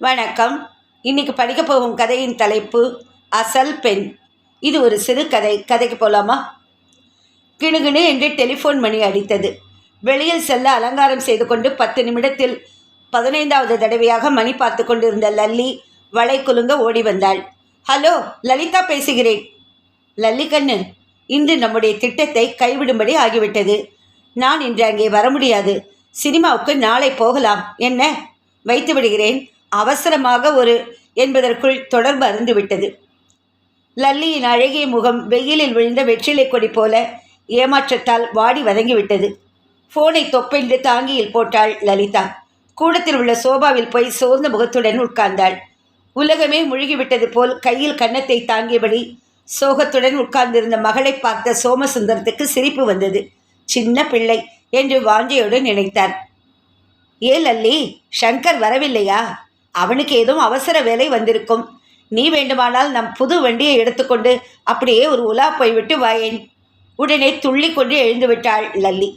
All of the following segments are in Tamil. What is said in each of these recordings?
வணக்கம். இன்னைக்கு படிக்க போகும் கதையின் தலைப்பு அசல் பெண் இது ஒரு சிறு கதை. கதைக்கு போலாமா? கிணுகிணு என்று டெலிஃபோன் மணி அடித்தது. வெளியில் செல்ல அலங்காரம் செய்து கொண்டு பத்து நிமிடத்தில் பதினைந்தாவது தடவையாக மணி பார்த்து கொண்டிருந்த லல்லி வளை குலுங்க ஓடி வந்தாள். ஹலோ லலிதா பேசுகிறேன் லல்லி கண்ணு இன்று நம்முடைய திட்டத்தை கைவிடும்படி ஆகிவிட்டது. நான் இன்று அங்கே வர முடியாது. சினிமாவுக்கு நாளை போகலாம். என்ன? வைத்து விடுகிறேன். அவசரமாக ஒரு என்பதற்குள் தொடர்பு அருந்துவிட்டது. லல்லியின் அழகிய முகம் வெயிலில் விழுந்த வெற்றிலை கொடி போல ஏமாற்றத்தால் வாடி வதங்கிவிட்டது. ஃபோனை தொப்பென்று தாங்கியில் போட்டாள் லலிதா. கூடத்தில் உள்ள சோபாவில் போய் சோர்ந்த முகத்துடன் உட்கார்ந்தாள். உலகமே முழுகிவிட்டது போல் கையில் கன்னத்தை தாங்கியபடி சோகத்துடன் உட்கார்ந்திருந்த மகளை பார்த்த சோமசுந்தரத்துக்கு சிரிப்பு வந்தது. சின்ன பிள்ளை என்று வாஞ்சையுடன் நினைத்தார். ஏ லல்லி சங்கர் வரவில்லையா? அவனுக்கு ஏதும் அவசர வேலை வந்திருக்கும். நீ வேண்டுமானால் நம் புது வண்டியை எடுத்துக்கொண்டு அப்படியே ஒரு உலா போய்விட்டு வாயேன் உடனே துள்ளி கொண்டு எழுந்து விட்டாள் லல்லி.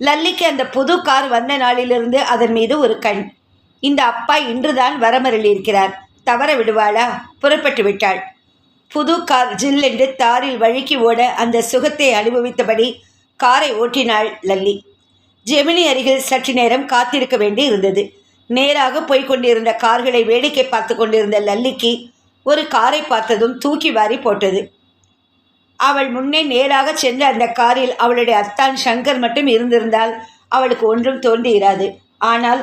லல்லிக்கு அந்த புது கார் வந்த நாளிலிருந்து அதன் மீது ஒரு கண். இந்த அப்பா இன்றுதான் வரமருளியிருக்கிறார். தவற விடுவாளா? புறப்பட்டு விட்டாள். புது கார் ஜில்லென்று தாரில் வழுக்கி ஓட அந்த சுகத்தை அனுபவித்தபடி காரை ஓட்டினாள் லல்லி. ஜெமினி அருகில் சற்று நேரம் காத்திருக்க வேண்டி இருந்தது நேராக போய்க் கொண்டிருந்த கார்களை வேடிக்கை பார்த்து கொண்டிருந்த லல்லிக்கு ஒரு காரை பார்த்ததும் தூக்கி வாரி போட்டது. அவள் முன்னே நேராக சென்ற அந்த காரில் அவளுடைய அத்தான் சங்கர் மட்டும் இருந்திருந்தால் அவளுக்கு ஒன்றும் தோன்றியிராது. ஆனால்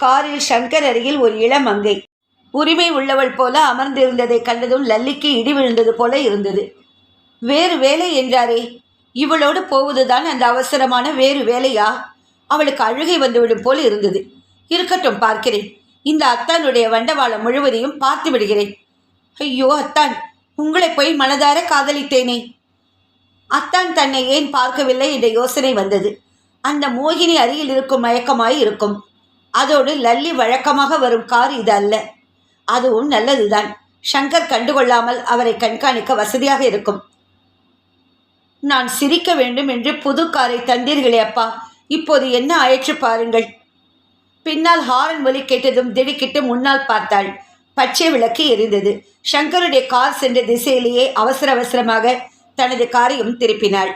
காரில் சங்கர் அருகில் ஒரு இளம் மங்கை உரிமை உள்ளவள் போல அமர்ந்திருந்ததை கண்டதும் லல்லிக்கு இடி விழுந்தது போல இருந்தது. வேறு வேலை என்றாரே இவளோடு போவதுதான் அந்த அவசரமான வேறு வேலையா? அவளுக்கு அழுகை வந்துவிடும் போல் இருந்தது. இருக்கட்டும் பார்க்கிறேன். இந்த அத்தானுடைய வண்டவாளம் முழுவதையும் பார்த்து விடுகிறேன். ஐயோ அத்தான். உங்களை போய் மனதார காதலித்தேனே. அத்தான் தன்னை ஏன் பார்க்கவில்லை என்ற யோசனை வந்தது. அந்த மோகினி அருகில் இருக்கும் மயக்கமாய் இருக்கும். அதோடு லல்லி வழக்கமாக வரும் கார் இது அல்ல. அதுவும் நல்லதுதான். சங்கர் கண்டுகொள்ளாமல் அவரை கண்காணிக்க வசதியாக இருக்கும். நான் சிரிக்க வேண்டும் என்று புது காரை தந்தீர்களே அப்பா. இப்போது என்ன ஆயிற்று பாருங்கள். பின்னால் ஹாரன் ஒலி கேட்டதும் திடுக்கிட்டு முன்னால் பார்த்தாள். பச்சை விளக்கு எரிந்தது. சங்கருடைய கார் சென்ற திசையிலேயே அவசர அவசரமாக தனது காரையும் திருப்பினாள்.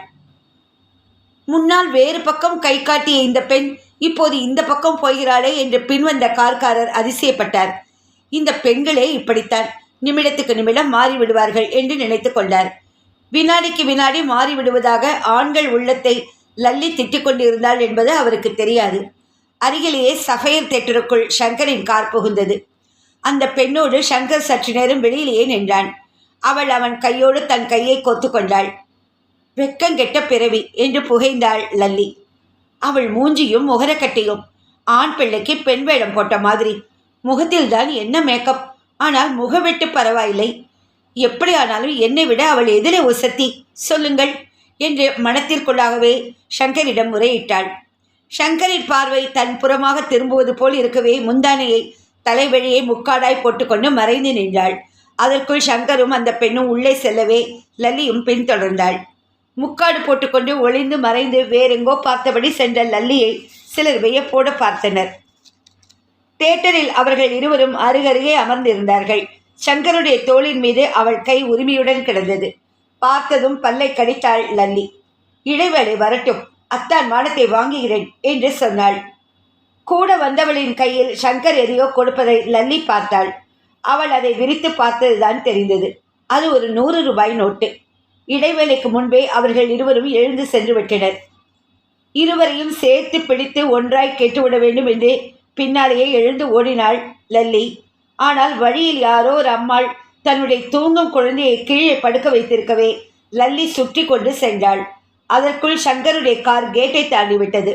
முன்னால் வேறு பக்கம் கை காட்டிய இந்த பெண் இப்போது இந்த பக்கம் போகிறாளே என்று பின்வந்த கார்காரர் அதிசயப்பட்டார். இந்த பெண்களே இப்படித்தான். நிமிடத்துக்கு நிமிடம் மாறிவிடுவார்கள் என்று நினைத்து கொண்டார். வினாடிக்கு வினாடி மாறிவிடுவதாக ஆண்கள் உள்ளத்தை லல்லி திட்டிக் கொண்டிருந்தாள் என்பது அவருக்கு தெரியாது. அருகிலேயே சஃபயர் தேட்டருக்குள் சங்கரின் கார் புகுந்தது. அந்த பெண்ணோடு சங்கர் சற்று நேரம் வெளியிலேயே நின்றான். அவள் அவன் கையோடு தன் கையை கொத்து கொண்டாள். வெக்கங்கெட்ட பிறவி என்று புகைந்தாள் லல்லி. அவள் மூஞ்சியும் முகரக்கட்டையும் ஆண் பிள்ளைக்கு பெண் வேடம் போட்ட மாதிரி. முகத்தில் தான் என்ன மேக்கப் ஆனால் முகவெட்டு பரவாயில்லை. எப்படி ஆனாலும் என்னை விட அவள் எதிரே உசத்தி. சொல்லுங்கள் என்று மனத்திற்குள்ளாகவே சங்கரிடம் முறையிட்டாள். சங்கரின் பார்வை தன் புறமாக திரும்புவது போல் இருக்கவே முந்தானையை தலைவழியை முக்காடாய் போட்டுக்கொண்டு மறைந்து நின்றாள். அதற்குள் சங்கரும் அந்த பெண்ணும் உள்ளே செல்லவே லல்லியும் பின்தொடர்ந்தாள். முக்காடு போட்டுக்கொண்டு ஒளிந்து மறைந்து வேறெங்கோ பார்த்தபடி சென்ற லல்லியை சிலர் வியப்போடு பார்த்தனர். தேட்டரில் அவர்கள் இருவரும் அருகருகே அமர்ந்திருந்தார்கள். சங்கருடைய தோளின் மீது அவள் கை உரிமையுடன் கிடந்தது. பார்த்ததும் பல்லை கடித்தாள் லல்லி. இடைவேளை வரட்டும். அத்தான் மானத்தை வாங்குகிறேன் என்று சொன்னாள். கூட வந்தவளின் கையில் சங்கர் எதையோ கொடுப்பதை லல்லி பார்த்தாள். அவள் அதை விரித்து பார்த்ததுதான் தெரிந்தது. அது ஒரு நூறு ரூபாய் நோட்டு. இடைவேளைக்கு முன்பே அவர்கள் இருவரும் எழுந்து சென்று விட்டனர். இருவரையும் சேர்த்து பிடித்து ஒன்றாய் கேட்டுவிட வேண்டும் என்று பின்னாலேயே எழுந்து ஓடினாள் லல்லி. ஆனால் வழியில் யாரோ ஒரு அம்மாள் தன்னுடைய தூங்கும் குழந்தையை கீழே படுக்க வைத்திருக்கவே லல்லி சுற்றி கொண்டு சென்றாள். அதற்குள் சங்கருடைய கார் கேட்டை தாண்டிவிட்டது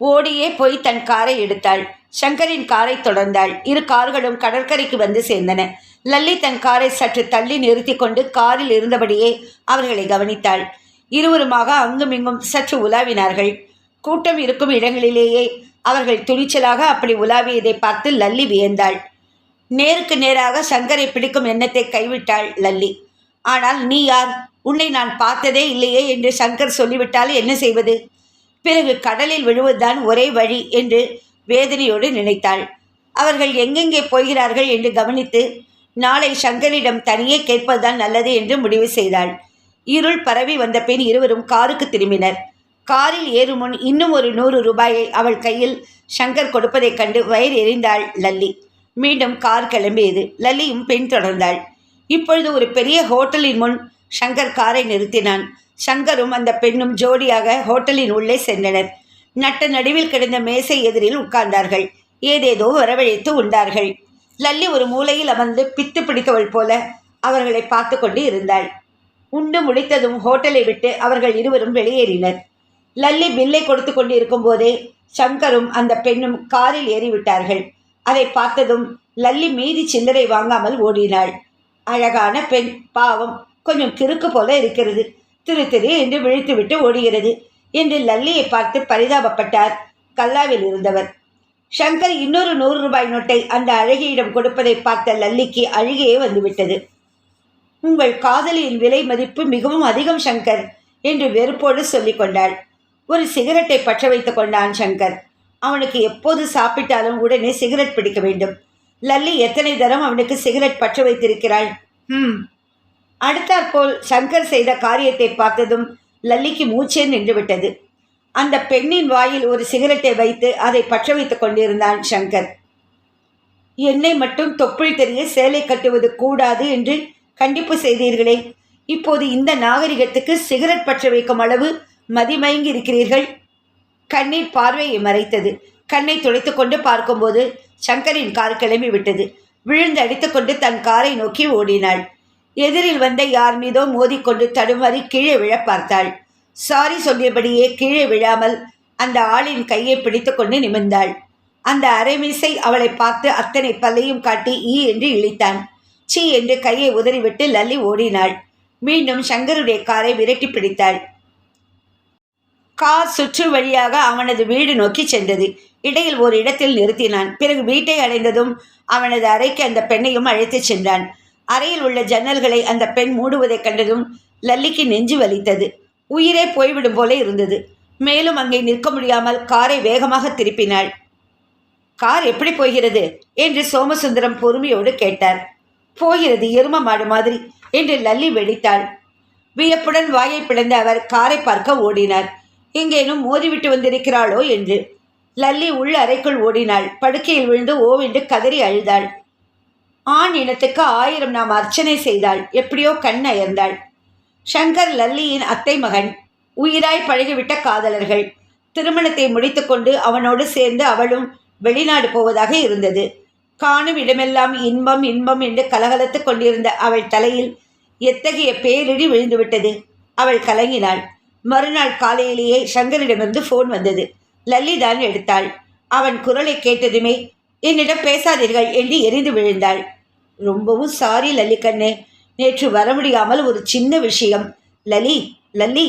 ஓடியே போய் தன் காரை எடுத்தாள். சங்கரின் காரை தொடர்ந்தாள். இரு கார்களும் கடற்கரைக்கு வந்து சேர்ந்தன. லல்லி தன் காரை சற்று தள்ளி நிறுத்தி கொண்டு காரில் இருந்தபடியே அவர்களை கவனித்தாள். இருவருமாக அங்குமிங்கும் சற்று உலாவினார்கள். கூட்டம் இருக்கும் இடங்களிலேயே அவர்கள் துணிச்சலாக அப்படி உலாவியதை பார்த்து லல்லி வியந்தாள். நேருக்கு நேராக சங்கரை பிடிக்கும் எண்ணத்தை கைவிட்டாள் லல்லி. ஆனால் நீ யார்? உன்னை நான் பார்த்ததே இல்லையே என்று சங்கர் சொல்லிவிட்டால் என்ன செய்வது? பிறகு கடலில் விழுவதுதான் ஒரே வழி என்று வேதனையோடு நினைத்தாள். அவர்கள் எங்கெங்கே போகிறார்கள் என்று கவனித்து நாளை சங்கரிடம் தனியே கேட்பதுதான் நல்லது என்று முடிவு செய்தாள். இருள் பரவி வந்த பின் இருவரும் காருக்கு திரும்பினர். காரில் ஏறும் முன் இன்னும் ஒரு நூறு ரூபாயை அவள் கையில் சங்கர் கொடுப்பதைக் கண்டு வயிறு எறிந்தாள் லல்லி. மீண்டும் கார் கிளம்பியது. லல்லியும் பின்தொடர்ந்தாள். இப்பொழுது ஒரு பெரிய ஹோட்டலின் முன் சங்கர் காரை நிறுத்தினான். சங்கரும் அந்த பெண்ணும் ஜோடியாக ஹோட்டலின் உள்ளே சென்றனர். நட்ட நடுவில் கிடந்த மேசை எதிரில் உட்கார்ந்தார்கள். ஏதேதோ வரவழைத்து உண்டார்கள். லல்லி ஒரு மூலையில் அமர்ந்து பித்து பிடித்தவள் போல அவர்களை பார்த்து கொண்டு இருந்தாள். உண்டு முடித்ததும் ஹோட்டலை விட்டு அவர்கள் இருவரும் வெளியேறினர். லல்லி பில்லை கொடுத்து கொண்டு இருக்கும்போதே சங்கரும் அந்த பெண்ணும் காரில் ஏறிவிட்டார்கள். அதை பார்த்ததும் லல்லி மீதி சில்லறை வாங்காமல் ஓடினாள். அழகான பெண் பாவம் கொஞ்சம் கிறுக்கு போல இருக்கிறது. திரு திரு என்று விழித்துவிட்டு ஓடுகிறது. என்று லல்லியை பார்த்து பரிதாபப்பட்டார். கல்லாவில் இருந்தவர். சங்கர் இன்னொரு நூறு ரூபாய் நோட்டை அந்த அழகியிடம் கொடுப்பதை பார்த்த லல்லிக்கு அழுகையே வந்துவிட்டது. உங்கள் காதலியின் விலை மதிப்பு மிகவும் அதிகம் சங்கர் என்று வெறுப்போடு சொல்லிக் கொண்டாள். ஒரு சிகரெட்டை பற்ற வைத்துக் கொண்டான் சங்கர். அவனுக்கு எப்போது சாப்பிட்டாலும் உடனே சிகரெட் பிடிக்க வேண்டும். லல்லி எத்தனை தரம் அவனுக்கு சிகரெட் பற்ற வைத்திருக்கிறாள்? ம் அடுத்தாற்போல் சங்கர் செய்த காரியத்தை பார்த்ததும் லல்லிக்கு மூச்சே நின்றுவிட்டது. அந்த பெண்ணின் வாயில் ஒரு சிகரெட்டை வைத்து அதை பற்ற வைத்துக் கொண்டிருந்தான் சங்கர். என்னை மட்டும் தொப்புள் தெரிய சேலை கட்டுவது கூடாது என்று கண்டிப்பு செய்தீர்களே. இப்போது இந்த நாகரிகத்துக்கு சிகரெட் பற்ற வைக்கும் அளவு மதிமயங்கி இருக்கிறீர்கள் கண்ணீர் பார்வையை மறைத்தது. கண்ணை துடைத்துக்கொண்டு பார்க்கும்போது சங்கரின் கார் கிளம்பி விட்டது விழுந்து அடித்துக்கொண்டு தன் காரை நோக்கி ஓடினாள். எதிரில் வந்த யார் மீதோ மோதிக்கொண்டு தடுமாறி கீழே விழ பார்த்தாள். சாரி சொல்லியபடியே கீழே விழாமல் அந்த ஆளின் கையை பிடித்துக்கொண்டு நிமிர்ந்தாள். அந்த அரைமீசை அவளை பார்த்து அத்தனை பல்லையும் காட்டி ஈ என்று இழித்தான். சீ என்று கையை உதறிவிட்டு லல்லி ஓடினாள். மீண்டும் சங்கருடைய காரை விரட்டி பிடித்தாள். கார் சுற்று வழியாக அவனது வீடு நோக்கி சென்றது. இடையில் ஒரு இடத்தில் நிறுத்தினான். பிறகு வீட்டை அடைந்ததும் அவனது அறைக்கு அந்த பெண்ணையும் அழைத்துச் சென்றான். அறையில் உள்ள ஜன்னல்களை அந்த பெண் மூடுவதைக் கண்டதும் லல்லிக்கு நெஞ்சு வலித்தது. உயிரே போய்விடும் போல இருந்தது. மேலும் அங்கே நிற்க முடியாமல் காரை வேகமாக திருப்பினாள். கார் எப்படி போகிறது? என்று சோமசுந்தரம் பொறுமையோடு கேட்டார். போகிறது எரும மாடு மாதிரி என்று லல்லி வெடித்தாள். வியப்புடன் வாயை பிளந்த அவர் காரை பார்க்க ஓடினார். எங்கேனும் மோதிவிட்டு வந்திருக்கிறாளோ? என்று. லல்லி உள் அறைக்குள் ஓடினாள். படுக்கையில் விழுந்து ஓவென்று கதறி அழுதாள். ஆண் இனத்துக்கு ஆயிரம் நாம் அர்ச்சனை செய்தாள். எப்படியோ கண் அயர்ந்தாள். சங்கர் லல்லியின் அத்தை மகன் உயிராய் பழகிவிட்ட காதலர்கள். திருமணத்தை முடித்துக்கொண்டு அவனோடு சேர்ந்து அவளும் வெளிநாடு போவதாக இருந்தது. காணும் இடமெல்லாம் இன்பம் இன்பம் என்று கலகலத்துக் கொண்டிருந்த அவள் தலையில் எத்தகைய பேரிடி விழுந்துவிட்டது. அவள் கலங்கினாள். மறுநாள் காலையிலேயே சங்கரிடமிருந்து ஃபோன் வந்தது. லல்லி தான் எடுத்தாள். அவன் குரலை கேட்டதுமே என்னிடம் பேசாதீர்கள் என்று எரிந்து விழுந்தாள். ரொம்பவும் சாரி லல்லி நேற்று வர முடியாமல் ஒரு சின்ன விஷயம். லலி லல்லி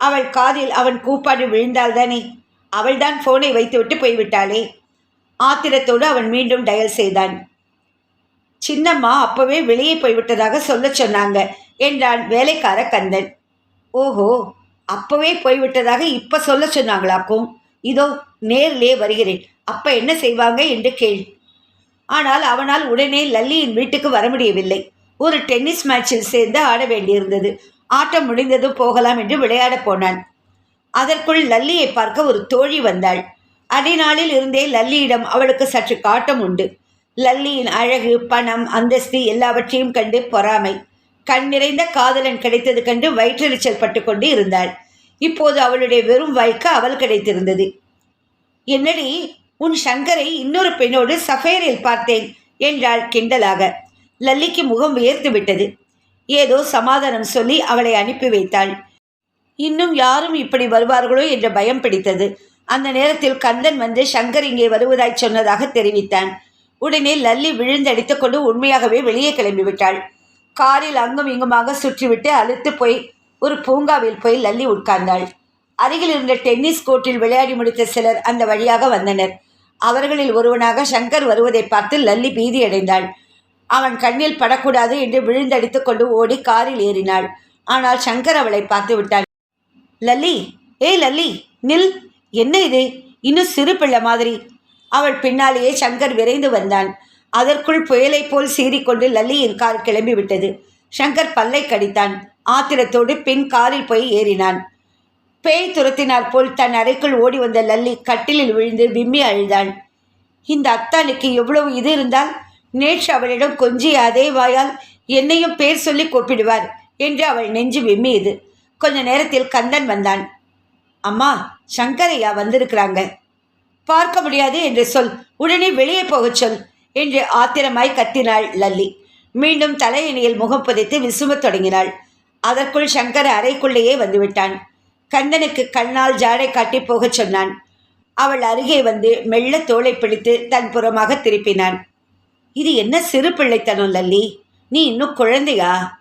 அவள் காதில் அவன் கூப்பாடு விழுந்தால்தானே அவள்தான் ஃபோனை வைத்துவிட்டு போய்விட்டாளே. ஆத்திரத்தோடு அவன் மீண்டும் டயல் செய்தான். சின்னம்மா அப்பவே வெளியே போய்விட்டதாக சொல்லச் சொன்னாங்க என்றான் வேலைக்கார கந்தன். ஓஹோ அப்பவே போய்விட்டதாக இப்போ சொல்ல சொன்னாங்களாக்கும். இதோ நேரிலே வருகிறேன். அப்ப என்ன செய்வாங்க என்று கேள். ஆனால் அவனால் உடனே லல்லியின் வீட்டுக்கு வர முடியவில்லை. ஒரு டென்னிஸ் மேட்சில் சேர்ந்து ஆட வேண்டியிருந்தது. ஆட்டம் முடிந்ததும் போகலாம் என்று விளையாடப் போனான். அதற்குள் லல்லியை பார்க்க ஒரு தோழி வந்தாள். அடிநாளில் இருந்தே லல்லியிடம் அவளுக்கு சற்று காட்டம் உண்டு. லல்லியின் அழகு பணம் அந்தஸ்து எல்லாவற்றையும் கண்டு பொறாமை. கண் நிறைந்த காதலன் கிடைத்தது கண்டு வயிற்றெரிச்சல் பட்டுக்கொண்டு இருந்தாள். இப்போது அவளுடைய வெறும் வாய்க்கு அவள் கிடைத்திருந்தது. என்னடி உன் சங்கரை இன்னொரு பெண்ணோடு சஃபேரில் பார்த்தேன் என்றாள் கிண்டலாக. லல்லிக்கு முகம் உயர்த்து விட்டது. ஏதோ சமாதானம் சொல்லி அவளை அனுப்பி வைத்தாள். இன்னும் யாரும் இப்படி வருவார்களோ என்ற பயம் பிடித்தது. அந்த நேரத்தில் கந்தன் வந்து சங்கர் இங்கே வருவதாய் சொன்னதாக தெரிவித்தான். உடனே லல்லி விழுந்தடித்து கொண்டு உண்மையாகவே வெளியே கிளம்பிவிட்டாள். காரில் அங்கும் இங்குமாக சுற்றிவிட்டு அழுத்து போய் ஒரு பூங்காவில் போய் லல்லி உட்கார்ந்தாள். அருகில் இருந்த டென்னிஸ் கோர்ட்டில் விளையாடி முடித்த சிலர் அந்த வழியாக வந்தனர். அவர்களில் ஒருவனாக சங்கர் வருவதை பார்த்து லல்லி பீதியடைந்தாள். அவன் கண்ணில் படக்கூடாது என்று விழுந்தடித்துக் கொண்டு ஓடி காரில் ஏறினாள். ஆனால் சங்கர் அவளை பார்த்து விட்டான். லல்லி ஏய் லல்லி நில். என்ன இது? இன்னும் சிறு பிள்ளை மாதிரி. அவள் பின்னாலேயே சங்கர் விரைந்து வந்தான். அதற்குள் புயலைப் போல் சீறிக்கொண்டு லல்லியின் கார் கிளம்பிவிட்டது. சங்கர் பல்லை கடித்தான். ஆத்திரத்தோடு பின் காரில் போய் ஏறினான். பேய் துரத்தினார் போல் தன் அறைக்குள் ஓடி வந்த லல்லி கட்டிலில் விழுந்து விம்மி அழுதாள். இந்த அத்தானுக்கு எவ்வளவு இது இருந்தால் நேற்று அவளிடம் கொஞ்சி அதே வாயால் என்னையும் பேர் சொல்லி கூப்பிடுவார் என்று அவள் நெஞ்சு விம்மியது. கொஞ்ச நேரத்தில் கந்தன் வந்தான். அம்மா சங்கரையா வந்திருக்கிறாங்க. பார்க்க முடியாது என்று சொல். உடனே வெளியே போகச் சொல் என்று ஆத்திரமாய் கத்தினாள் லல்லி. மீண்டும் தலையணியில் முகம் புதைத்து விசுமத் தொடங்கினாள். அதற்குள் சங்கர் அறைக்குள்ளேயே வந்துவிட்டான். கந்தனுக்கு கண்ணால் ஜாடை காட்டி போகச் சொன்னான். அவள் அருகே வந்து மெல்ல தோளை பிடித்து தன் புறமாக திருப்பினான். இது என்ன சிறு பிள்ளைத்தனம் லல்லி? நீ இன்னும் குழந்தையா?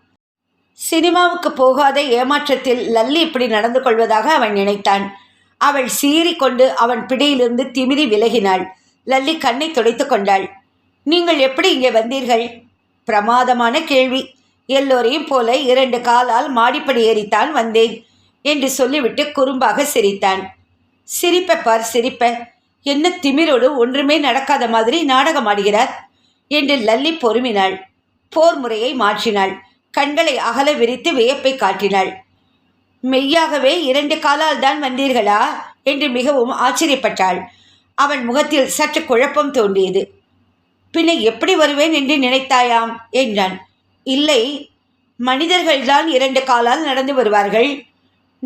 சினிமாவுக்கு போகாத ஏமாற்றத்தில் லல்லி இப்படி நடந்து கொள்வதாக அவன் நினைத்தான். அவள் சீறிக்கொண்டு அவன் பிடியிலிருந்து திமிரி விலகினாள். லல்லி கண்ணை துடைத்து கொண்டாள். நீங்கள் எப்படி இங்கே வந்தீர்கள்? பிரமாதமான கேள்வி. எல்லோரையும் போல இரண்டு காலால் மாடிப்படி ஏறித்தான் வந்தேன். என்று சொல்லிவிட்டு குறும்பாக சிரித்தான். சிரிப்ப பார் சிரிப்ப. என்ன திமிரோடு ஒன்றுமே நடக்காத மாதிரி நாடகம் ஆடுகிறார் என்று லல்லி பொறுமினாள். போர் முறையை மாற்றினாள். கண்களை அகல விரித்து வியப்பை காட்டினாள். மெய்யாகவே இரண்டு காலால் தான் வந்தீர்களா? என்று மிகவும் ஆச்சரியப்பட்டாள். அவன் முகத்தில் சற்று குழப்பம் தோன்றியது. பின்ன எப்படி வருவேன் என்று நினைத்தாயாம்? என்றான். இல்லை மனிதர்கள்தான் இரண்டு காலால் நடந்து வருவார்கள்.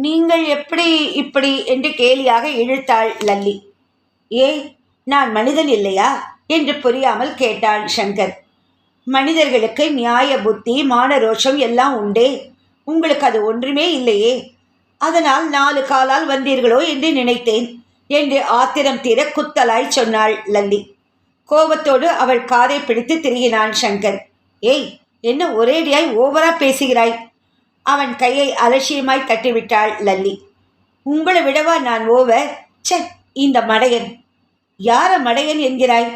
நீங்கள் எப்படி இப்படி என்று கேலியாக இழுத்தாள் லல்லி. ஏய் நான் மனிதன் இல்லையா? என்று புரியாமல் கேட்டாள் சங்கர். மனிதர்களுக்கு நியாய புத்தி மான ரோஷம் எல்லாம் உண்டே. உங்களுக்கு அது ஒன்றுமே இல்லையே. அதனால் நாலு காலால் வந்தீர்களோ என்று நினைத்தேன் என்று ஆத்திரம் தீர குத்தலாய் சொன்னாள் லல்லி. கோபத்தோடு அவள் காதை பிடித்து திரிகினான் சங்கர். ஏய் என்ன ஒரேடியாய் ஓவரா பேசுகிறாய்? அவன் கையை அலட்சியமாய் தட்டிவிட்டாள் லல்லி. உங்களை விடவா நான் ஓவ சே இந்த மடையன். யார மடையன் என்கிறாய்?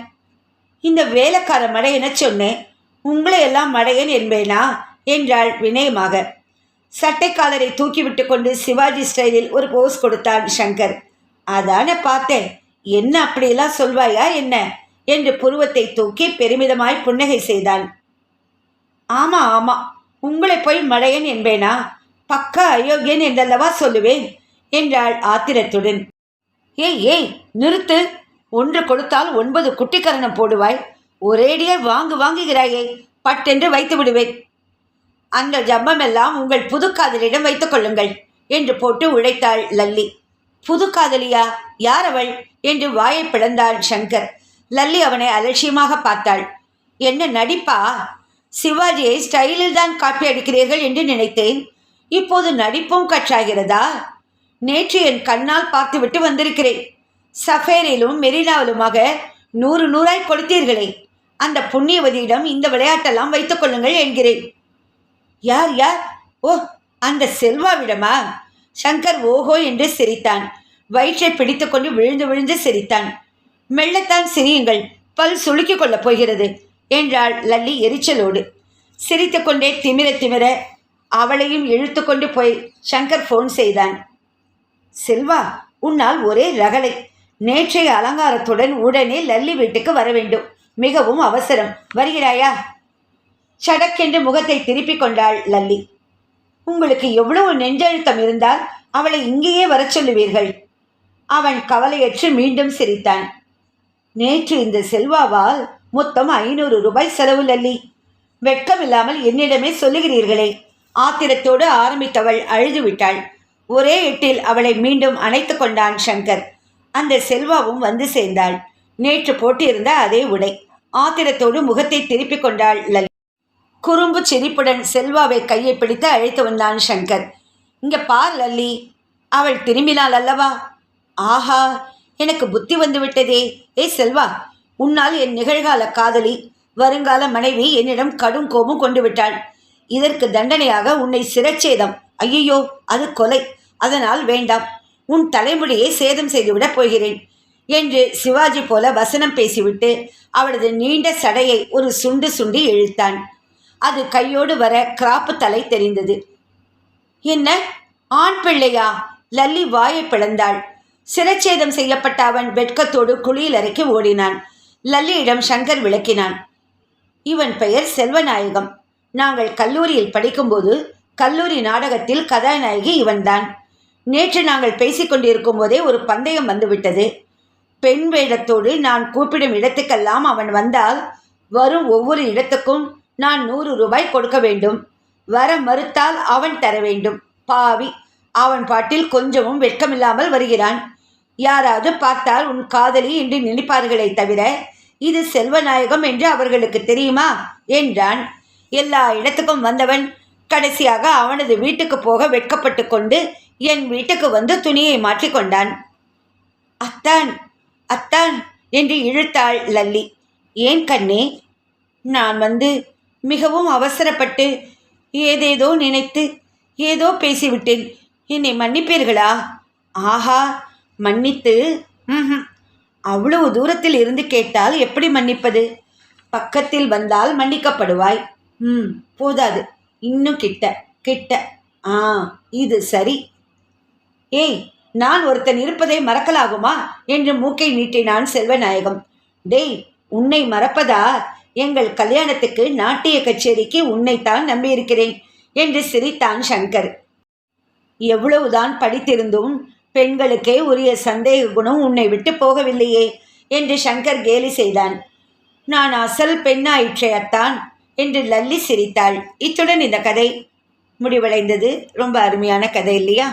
இந்த வேலைக்கார மடையனை சொன்னேன். உங்களை எல்லாம் மடையன் என்பேனா? என்றாள் வினயமாக. சட்டைக்காலரை தூக்கிவிட்டு கொண்டு சிவாஜி ஸ்டைலில் ஒரு போஸ் கொடுத்தான் சங்கர். அதான பார்த்தேன். என்ன அப்படியெல்லாம் சொல்வாயா என்ன? என்று புருவத்தை தூக்கி பெருமிதமாய் புன்னகை செய்தான். ஆமா ஆமா. உங்களை போய் மழையன் என்பேனா? பக்கா அயோக்கியன் என்றல்லவா சொல்லுவேன்? என்றாள் ஆத்திரத்துடன். ஏய் ஏய் நிறுத்து. ஒன்று கொடுத்தால் ஒன்பது குட்டிக்கரணம் போடுவாய். ஒரேடியே வாங்கு வாங்குகிறாயே. பட்டென்று வைத்து விடுவேன். அந்த ஜம்பமெல்லாம் உங்கள் புது காதலியிடம் வைத்துக் கொள்ளுங்கள் என்று போட்டு உழைத்தாள் லல்லி. புது காதலியா யார் அவள் என்று வாயை பிளந்தாள் சங்கர். லல்லி அவனை அலட்சியமாக பார்த்தாள். என்ன நடிப்பா? சிவாஜியை ஸ்டைலில் தான் காப்பி அடிக்கிறீர்கள் என்று நினைத்தேன். இப்போது நடிப்பும் கற்றாகிறதா நேற்று என் கண்ணால் பார்த்துவிட்டு வந்திருக்கிறேன். சஃபேரிலும் மெரினாவிலுமாக நூறு நூறாய் கொடுத்தீர்களே. அந்த புண்ணியவதியிடம் இந்த விளையாட்டெல்லாம் வைத்துக் கொள்ளுங்கள் என்கிறேன். யார் யார்? ஓ அந்த செல்வாவிடமா? சங்கர் ஓஹோ என்று சிரித்தான். வயிற்றை பிடித்துக்கொண்டு விழுந்து விழுந்து சிரித்தான். மெல்லத்தான் சிரியுங்கள். பல் சுளுக்கிக் கொள்ளப் போகிறது. என்றாள் லல்லி எரிச்சலோடு. சிரித்துக்கொண்டே திமிர திமிர அவளையும் இழுத்து கொண்டு போய் சங்கர் ஃபோன் செய்தான். செல்வா உன்னால் ஒரே ரகளை நேற்றைய அலங்காரத்துடன் உடனே லல்லி வீட்டுக்கு வர வேண்டும். மிகவும் அவசரம். வருகிறாயா? சடக்கென்று முகத்தை திருப்பிக் கொண்டாள் லல்லி. உங்களுக்கு எவ்வளவு நெஞ்சழுத்தம் இருந்தால் அவளை இங்கேயே வரச் சொல்லுவீர்கள். அவன் கவலையற்று மீண்டும் சிரித்தான். நேற்று இந்த செல்வாவால் மொத்தம் ஐநூறு ரூபாய் செலவு லல்லி. வெட்கமில்லாமல் என்னிடமே சொல்லுகிறீர்களே. ஆத்திரத்தோடு ஆரம்பித்தவள் அழுது விட்டாள் ஒரே எட்டில் அவளை மீண்டும் அணைத்து கொண்டான் சங்கர். அந்த செல்வாவும் வந்து சேர்ந்தாள். நேற்று போட்டிருந்த அதே உடை. ஆத்திரத்தோடு முகத்தை திருப்பிக் கொண்டாள் லல்லி. குறும்பு சிரிப்புடன் செல்வாவை கையை பிடித்து அழைத்து வந்தான் சங்கர். இங்க பார் லல்லி. அவள் திரும்பினாள் அல்லவா? ஆஹா எனக்கு புத்தி வந்துவிட்டதே. ஏய் செல்வா உன்னால் என் நிகழ்கால காதலி வருங்கால மனைவி என்னிடம் கடும் கோபம் கொண்டு விட்டாள் இதற்கு தண்டனையாக உன்னை சிரச்சேதம் ஐயையோ அது கொலை. அதனால் வேண்டாம். உன் தலைமுடியை சேதம் செய்துவிடப் போகிறேன் என்று சிவாஜி போல வசனம் பேசிவிட்டு அவளது நீண்ட சடையை ஒரு சுண்டு சுண்டி இழுத்தான். அது கையோடு வர கிராப்பு தலை தெரிந்தது. என்ன? ஆண் பிள்ளையா? லல்லி வாயை பிளந்தாள். சிரச்சேதம் செய்யப்பட்ட அவன் வெட்கத்தோடு குழியில் அறைக்கு ஓடினான். லல்லியிடம் சங்கர் விளக்கினான். இவன் பெயர் செல்வநாயகம். நாங்கள் கல்லூரியில் படிக்கும்போது கல்லூரி நாடகத்தில் கதாநாயகி இவன்தான். நேற்று நாங்கள் பேசிக்கொண்டிருக்கும் போதே ஒரு பந்தயம் வந்துவிட்டது. பெண் வேடத்தோடு நான் கூப்பிடும் இடத்துக்கெல்லாம் அவன் வந்தால் வரும் ஒவ்வொரு இடத்துக்கும் நான் நூறு ரூபாய் கொடுக்க வேண்டும். வர மறுத்தால் அவன் தர வேண்டும். பாவி அவன் பாட்டில் கொஞ்சமும் வெட்கமில்லாமல் வருகிறான். யாராவது பார்த்தால் உன் காதலி என்று நினைப்பார்களே தவிர இது செல்வநாயகம் என்று அவர்களுக்கு தெரியுமா? என்றான். எல்லா இடத்துக்கும் வந்தவன் கடைசியாக அவனது வீட்டுக்கு போக வெட்கப்பட்டு கொண்டு என் வீட்டுக்கு வந்து துணியை மாற்றிக்கொண்டான் அத்தான் அத்தான் என்று இழுத்தாள் லல்லி. ஏன் கண்ணே நான் வந்து மிகவும் அவசரப்பட்டு ஏதேதோ நினைத்து ஏதோ பேசிவிட்டேன். என்னை மன்னிப்பீர்களா? ஆஹா மன்னித்து ம்ஹும். அவ்வளவு தூரத்தில் இருந்து கேட்டால் எப்படி மன்னிப்பது? பக்கத்தில் வந்தால் மன்னிக்கப்படுவாய். ம் போதாது. இன்னும் கிட்ட கிட்ட. ஆ இது சரி. ஏய் நான் ஒருத்தன் இருப்பதை மறக்கலாகுமா? என்று மூக்கை நீட்டினான் செல்வநாயகம். டேய் உன்னை மறப்பதா? எங்கள் கல்யாணத்துக்கு நாட்டிய கச்சேரிக்கு உன்னைத்தான் நம்பியிருக்கிறேன் என்று சிரித்தான் சங்கர். எவ்வளவுதான் படித்திருந்தும் பெண்களுக்கே உரிய சந்தேக குணம் உன்னை விட்டு போகவில்லையே என்று சங்கர் கேலி செய்தான். நான் அசல் பெண்ணாயிற்றே அத்தான் என்று லல்லி சிரித்தாள். இத்துடன் இந்த கதை முடிவடைந்தது. ரொம்ப அருமையான கதை இல்லையா?